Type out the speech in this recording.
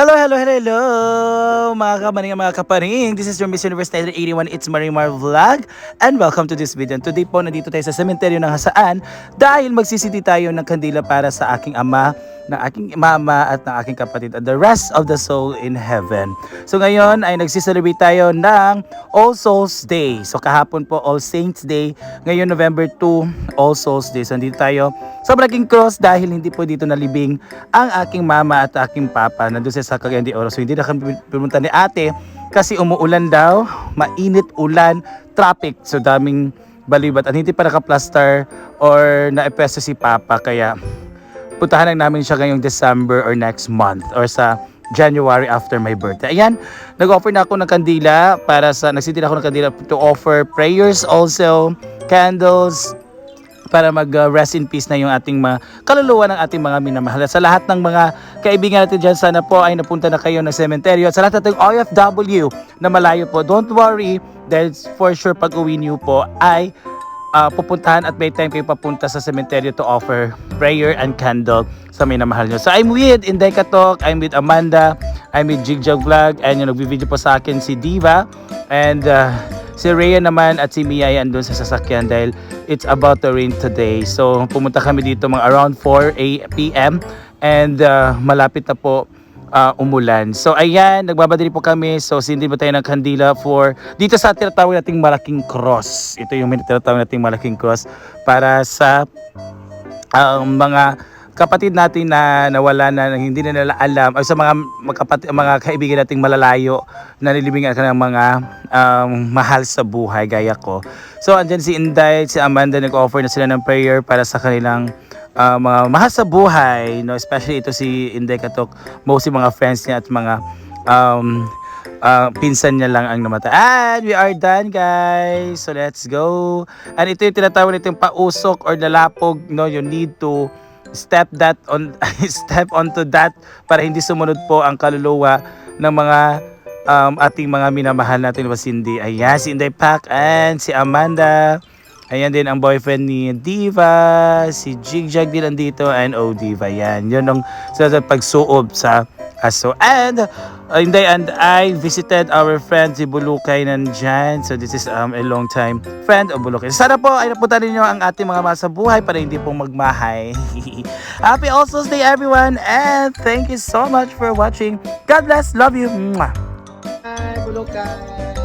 Hello, hello, hello, hello, mga kamaring mga kaparing. This is your Miss Universe 1981. It's Marimar Vlog. And welcome to this video. And today po, nandito tayo sa sementeryo ng Hasaan dahil magsisiti tayo ng kandila para sa aking ama, ng aking mama at ng aking kapatid at the rest of the soul in heaven. So ngayon ay nagsiselebrate tayo ng All Souls Day. So kahapon po All Saints Day. Ngayon November 2, All Souls Day. So nandito tayo sa Bragging Cross dahil hindi po dito nalibing ang aking mama at aking papa. Nandun sa Cagayan de Oro. So hindi na kami pumunta ni ate kasi umuulan daw, mainit ulan, traffic. So daming balibat at hindi pa naka-plaster or na-epesto si papa kaya puntahan lang namin siya ngayong December or next month or sa January after my birthday. Ayan, nag-offer na ako ng kandila para sa, nagsitin ako ng kandila to offer prayers also, candles, para mag-rest in peace na yung ating mga kaluluwa ng ating mga minamahal. At sa lahat ng mga kaibigan natin dyan, sana po ay napunta na kayo ng sementeryo. At sa lahat ng OFW na malayo po, don't worry, dahil for sure pag uwi niyo po ay ah, pupuntahan at may time kayo papunta sa cemetery to offer prayer and candle sa minamahal nyo. So I'm with Inday Katok, I'm with Amanda, I'm with Jigjag Vlog, and yung nagbi-video po sa akin si Diva, and ah, si Rhea naman at si Mia ay andun sa sasakyan dahil it's about to rain today. So pumunta kami dito mga around 4 a- p.m. and ah, malapit na po uh, umulan. So ayan, nagbabadali po kami. So sindi ba tayo ng kandila for dito sa tinatawag nating malaking cross. Ito yung tinatawag nating malaking cross para sa um, mga kapatid natin na nawala na hindi na nila alam o sa mga kapatid, mga kaibigan nating malalayo na nilibingan ka ng mga um, mahal sa buhay gaya ko. So andyan si Inday, si Amanda nag-offer na sila ng prayer para sa kanilang uh, mga mahal sa buhay, no? especially ito si Inday Katok, mostly mga friends niya at mga um, uh, pinsan niya lang ang namatay. And we are done guys. So let's go. And ito yung tinatawag nitong pausok or nalapog, no? You need to step that on step onto that para hindi sumunod po ang kaluluwa ng mga um, ating mga minamahal natin na Cindy. Ayan, si Inday Pak and si Amanda. Ayan din ang boyfriend ni Diva, si Jigjag din nandito, and oh Diva, yan. Yun ang sa sa pagsuob sa aso. And, uh, Inday and I visited our friend si Bulukay nandyan. So this is um, a long time friend of Bulukay. Sana po ay napunta ninyo ang ating mga masa buhay para hindi pong magmahay. Happy All Souls Day everyone and thank you so much for watching. God bless, love you. Mwah. Hi, Bulukan!